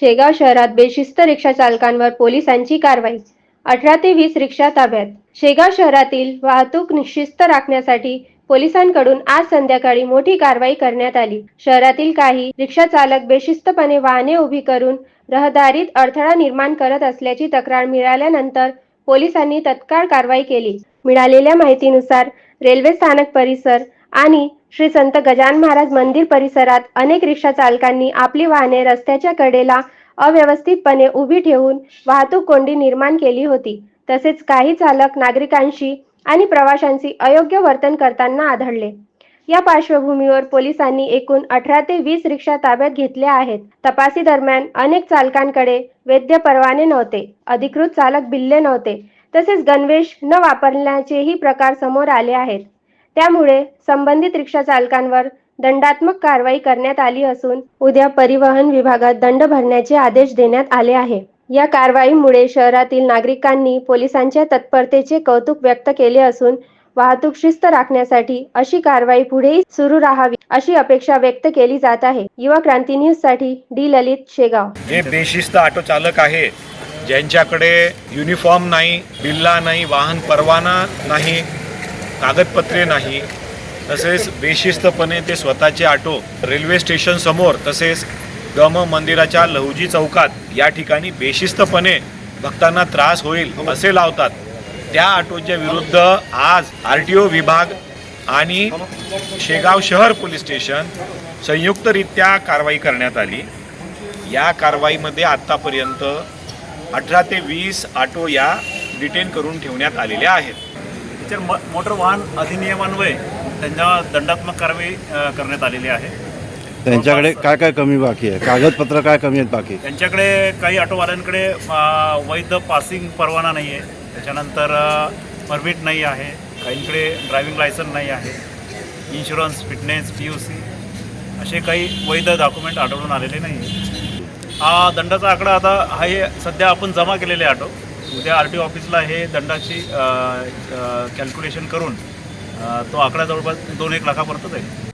शेगाव शहरात बेशिस्त रिक्षा चालकांवर पोलिसांची कारवाई. अठरा ते वीस रिक्षा ताब्यात. शेगाव शहरातील वाहतूक निशिस्त राखण्यासाठी पोलिसांकडून आज संध्याकाळी मोठी कारवाई करण्यात आली. शहरातील काही रिक्षा चालक बेशिस्तपणे वाहने उभी करून रहदारीत अडथळा निर्माण करत असल्याची तक्रार मिळाल्यानंतर पोलिसांनी तत्काळ कारवाई केली. मिळालेल्या माहितीनुसार रेल्वे स्थानक परिसर आणि श्री संत गजान महाराज मंदिर परिसरात अनेक रिक्षा चालकांनी आपली वाहने रस्त्याच्या कडेला अव्यवस्थितपणे उभी ठेवून वाहतूक कोंडी निर्माण केली होती. तसेच काही चालक नागरिकांशी आणि प्रवाशांशी अयोग्य वर्तन करताना आढळले. या पार्श्वभूमीवर पोलिसांनी एकूण अठरा ते वीस रिक्षा ताब्यात घेतल्या आहेत. तपासी दरम्यान अनेक चालकांकडे वैद्य परवाने नव्हते. अधिकृत चालक बिल्ले नव्हते. तसेच गणवेश न वापरण्याचेही प्रकार समोर आले आहेत. त्यामुळे संबंधित रिक्षा चालकांवर दंडात्मक कारवाई करण्यात आली असून उद्या परिवहन विभागात दंड भरण्याचे आदेश देण्यात आले आहे. या कारवाईमुळे शहरातील नागरिकांनी पोलिसांच्या तत्परतेचे कौतुक व्यक्त केले असून वाहतूक शिस्त राखण्यासाठी अशी कारवाई पुढेही सुरू राहावी अशी अपेक्षा व्यक्त केली जात आहे. युवा क्रांती न्यूजसाठी डी. ललित शेगाव. जे बेशिस्त ऑटो चालक आहे ज्यांच्याकडे युनिफॉर्म नाही बिल्ला नाही वाहन परवाना नाही कागदपत्रे नाही तसेच बेशिस्तपणे ते स्वतःचे ऑटो रेल्वे स्टेशन समोर तसेच गम मंदिराच्या लहुजी चौकात या ठिकाणी बेशिस्तपणे भक्तांना त्रास होईल असे लावतात. त्या ऑटोच्या विरुद्ध आज आर टी ओ विभाग आणि शेगाव शहर पोलीस स्टेशन संयुक्तरित्या कारवाई करण्यात आली. या कारवाईमध्ये आत्तापर्यंत अठरा ते वीस ऑटो या डिटेन करून ठेवण्यात आलेल्या आहेत. त्याच्या म मोटर वाहन अधिनियमान्वये त्यांना दंडात्मक कारवाई अ, करण्यात आलेली आहे. त्यांच्याकडे काय काय कमी बाकी आहे? कागदपत्र काय कमी आहेत बाकी? त्यांच्याकडे काही ऑटोवाल्यांकडे अ, वैध पासिंग परवाना नाही आहे. त्याच्यानंतर परमिट नाही आहे. काहींकडे ड्रायव्हिंग लायसन नाही आहे. Insurance fitness P U C असे काही वैध डॉक्युमेंट आढळून आलेले नाही हा दंडाचा आकडा आता हा हे सध्या आपण जमा केलेले ऑटो. उद्या आर टी ऑफिसला हे दंडाची कॅल्क्युलेशन करून तो आकडा जवळपास दोन एक लाखापर्यंत जाईल.